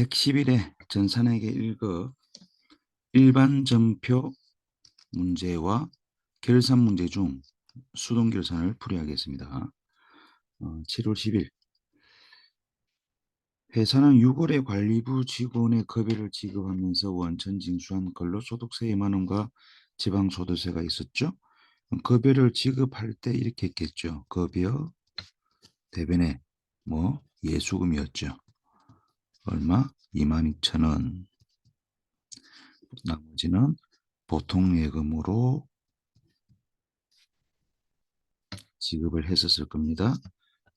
111회 전산에게 1급 일반 점표 문제와 결산 문제 중 수동 결산을 풀이하겠습니다. 어, 7월 10일 회사는 6월에 관리부 직원의 급여를 지급하면서 원천 징수한 근로소득세 2만 원과 지방소득세가 있었죠. 급여를 지급할 때 이렇게 했겠죠. 급여 대변에 뭐 예수금이었죠. 얼마? 22,000원. 나머지는 보통 예금으로 지급을 했었을 겁니다.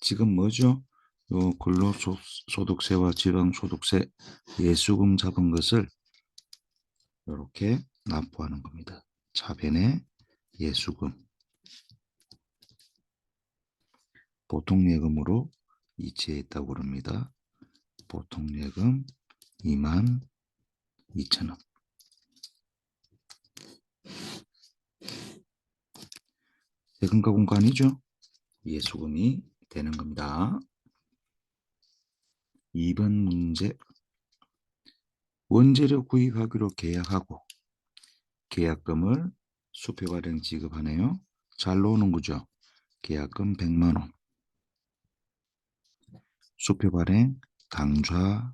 지금 뭐죠? 요 근로소득세와 지방소득세 예수금 잡은 것을 이렇게 납부하는 겁니다. 차변에 예수금 보통 예금으로 이체했다고 그럽니다. 보통 예금 2만 2천 원. 세금과 공간이죠. 예수금이 되는 겁니다. 2번 문제 원재료 구입하기로 계약하고 계약금을 수표 발행 지급하네요. 잘 나오는 거죠. 계약금 100만 원. 수표 발행 당좌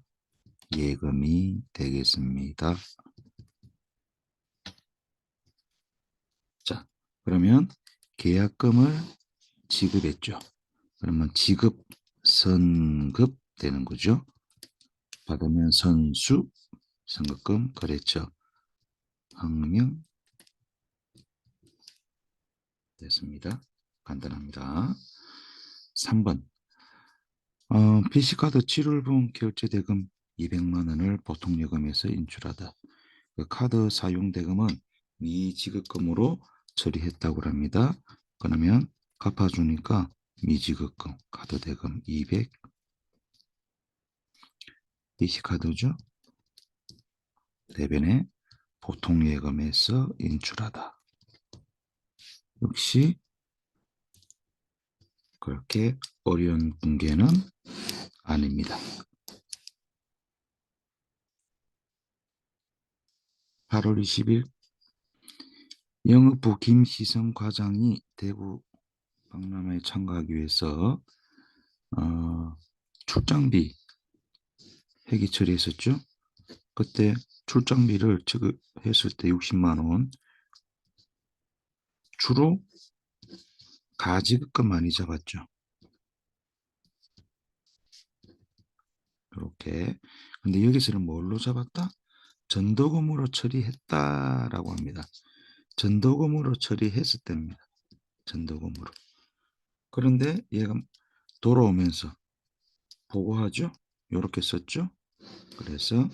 예금이 되겠습니다. 자, 그러면 계약금을 지급했죠. 그러면 지급 선급 되는 거죠. 받으면 선수 선급금 거래처 항명 됐습니다. 간단합니다. 3번 어, PC카드 7월분 결제대금 200만 원을 보통예금에서 인출하다. 그 카드 사용대금은 미지급금으로 처리했다고 합니다. 그러면 갚아주니까 미지급금 카드대금 200 PC카드죠. 대변에 보통예금에서 인출하다. 역시 그렇게 어려운 문제는 아닙니다. 8월 20일 영업부 김시성 과장이 대구 박람회에 참가하기 위해서 어, 출장비 회계 처리했었죠. 그때 출장비를 지급했을 때 60만 원 주로 가지급금 많이 잡았죠. 이렇게. 근데 여기서는 뭘로 잡았다? 전도금으로 처리했다라고 합니다. 전도금으로 처리했을 때입니다. 전도금으로. 그런데 얘가 돌아오면서 보고하죠. 이렇게 썼죠. 그래서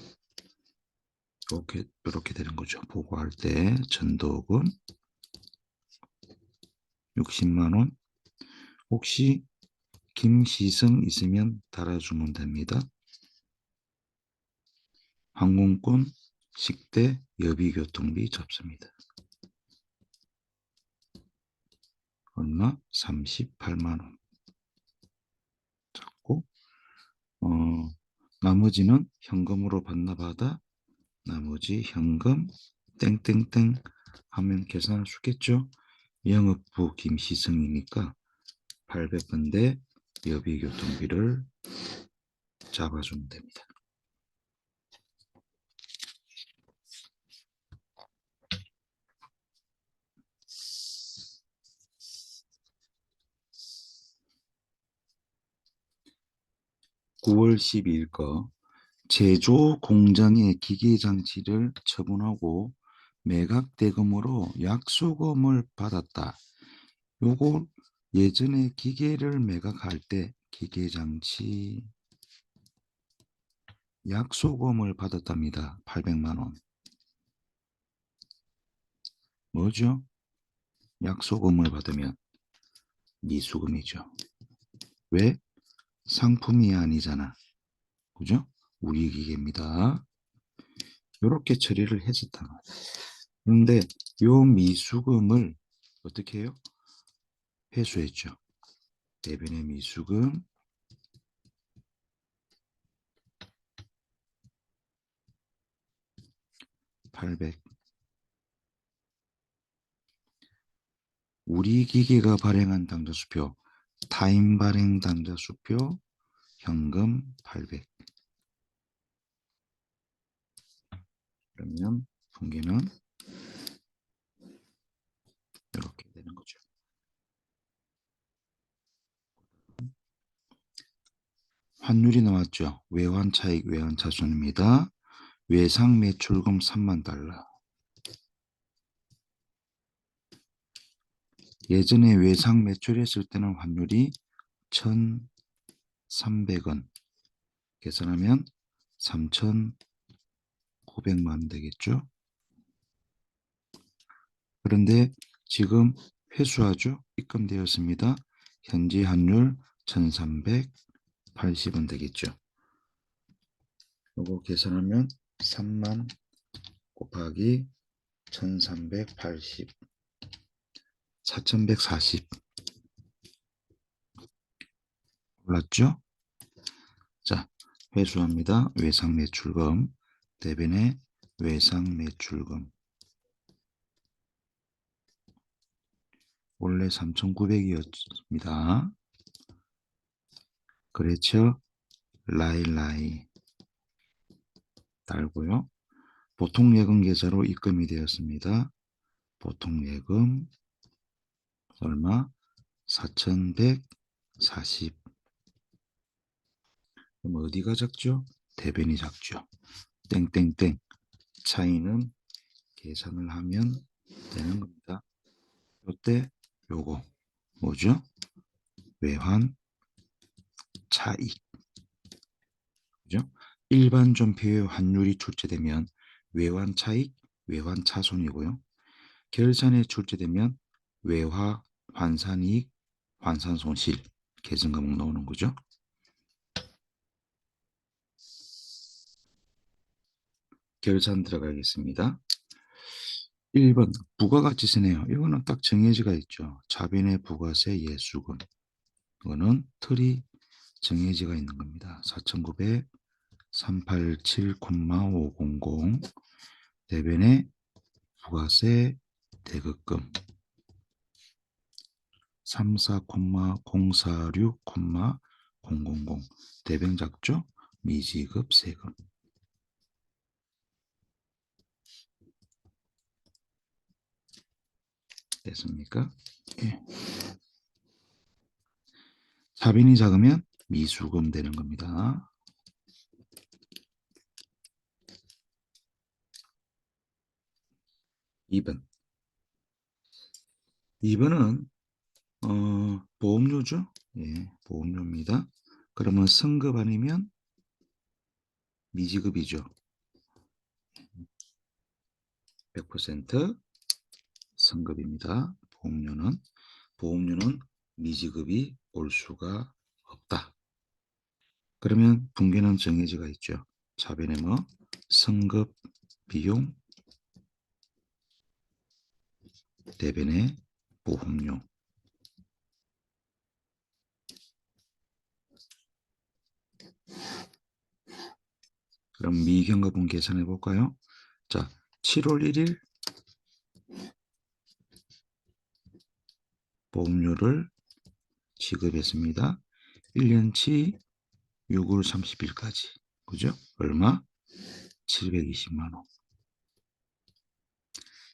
이렇게 이렇게 되는 거죠. 보고할 때 전도금 60만 원. 혹시 김시성 있으면 달아주면 됩니다. 항공권, 식대, 여비교통비 잡습니다. 얼마? 38만 원. 잡고 어, 나머지는 현금으로 반납하다 나머지 현금 땡땡땡 하면 계산할 수 있겠죠? 영업부 김시성이니까 800번 대 여비교통비를 잡아주면 됩니다. (9월 12일) 거 제조 공장의 기계 장치를 처분하고 매각 대금으로 약수금을 받았다. 요거 예전에 기계를 매각할 때 기계 장치 약소금을 받았답니다. 800만 원. 뭐죠? 약소금을 받으면 미수금이죠. 왜? 상품이 아니잖아. 그죠? 우리 기계입니다. 이렇게 처리를 했었다. 그런데 요 미수금을 어떻게 해요? 회수했죠. 대변의 미수금 800 우리 기계가 발행한 당좌 수표 타임 발행 당좌 수표 현금 800 그러면 분기는 이렇게 되는 거죠. 환율이 나왔죠. 외환 차익, 외환 차손입니다. 외상 매출금 3만 달러. 예전에 외상 매출했을 때는 환율이 1,300원. 계산하면 3,900만 원 되겠죠. 그런데 지금 회수하죠. 입금되었습니다. 현지 환율 1,380원 되겠죠. 요거 계산하면 3만 곱하기 1380 4140 올랐죠? 자, 회수합니다. 외상 매출금 대변의 외상 매출금 원래 3,900이었습니다. 그렇죠? 라일라이 달고요. 보통 예금 계좌로 입금이 되었습니다. 보통 예금 얼마? 4,140. 그럼 어디가 작죠? 대변이 작죠. 땡땡땡. 차이는 계산을 하면 되는 겁니다. 요때 요거 뭐죠? 외환 차익. 그죠? 일반 존표의 환율이 출제되면 외환 차익, 외환 차손이고요. 결산에 출제되면 외화 환산이익, 환산 손실 계산 과목 나오는 거죠. 결산 들어가겠습니다. 1번 부가가치세네요. 이거는 딱 정해지가 있죠. 자변의 부가세 예수금. 이거는 틀이 정해지가 있는 겁니다. 4,900 387,500 대변의 부가세 대급금 34,046,000 대변 작죠? 미지급 세금 됐습니까? 예. 자빈이 작으면 미수금 되는 겁니다. 2번. 2번은 어, 보험료죠. 예, 보험료입니다. 그러면 성급 아니면 미지급이죠. 100% 성급입니다. 보험료는 보험료는 미지급이 올 수가 없다. 그러면 붕괴는 정해지가 있죠. 자변에 뭐 성급 비용 대변의 보험료 그럼 미경과분 계산해 볼까요? 자, 7월 1일 보험료를 지급했습니다. 1년치 6월 30일까지. 그죠? 얼마? 720만 원.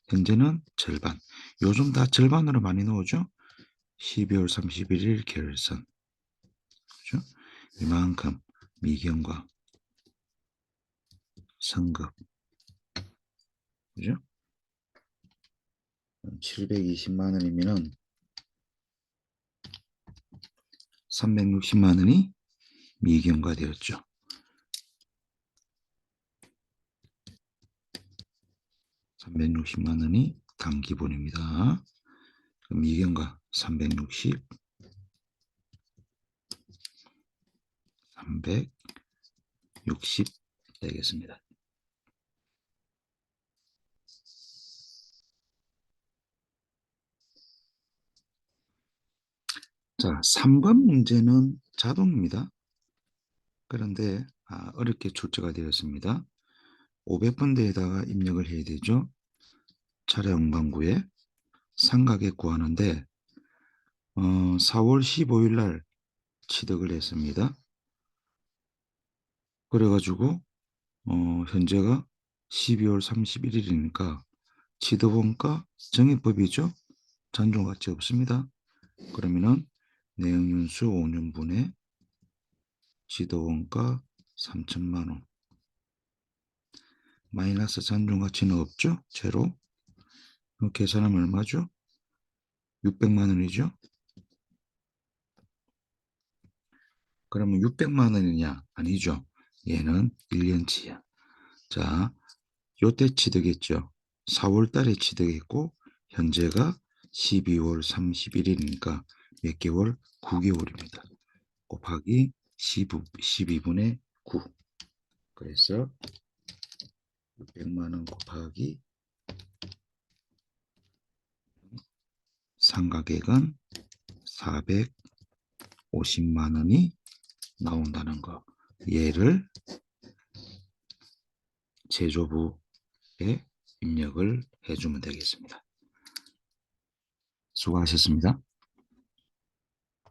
현재는 절반. 요즘 다 절반으로 많이 나오죠? 12월 31일 결선. 그죠? 이만큼 미경과 성급. 그죠? 720만 원이면은 360만 원이 미경과 되었죠. (360만) 원이 단기본입니다. 미경과 360 360 되겠습니다. 자, 3번 문제는 자동입니다. 그런데 아, 어렵게 출제가 되었습니다. 500번대에다가 입력을 해야 되죠. 차량 방구에 상가액 구하는데 어, 4월 15일 날 취득을 했습니다. 그래가지고 어, 현재가 12월 31일이니까 취득원가 정액법이죠. 잔존가치 없습니다. 그러면은 내용윤수 5년분의 취득원가 3천만 원 마이너스 잔존가치는 없죠. 제로 그럼 계산하면 얼마죠? 600만 원이죠. 그러면 600만 원이냐? 아니죠. 얘는 1년치야. 자, 요때 취득했죠. 4월 달에 취득했고 현재가 12월 31일이니까 몇 개월? 9개월입니다. 곱하기 12, 12분의 9. 그래서 600만 원 곱하기 상가액은 450만 원이 나온다는 거. 얘를 제조부에 입력을 해주면 되겠습니다. 수고하셨습니다.